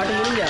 பாட்டு முடிஞ்சா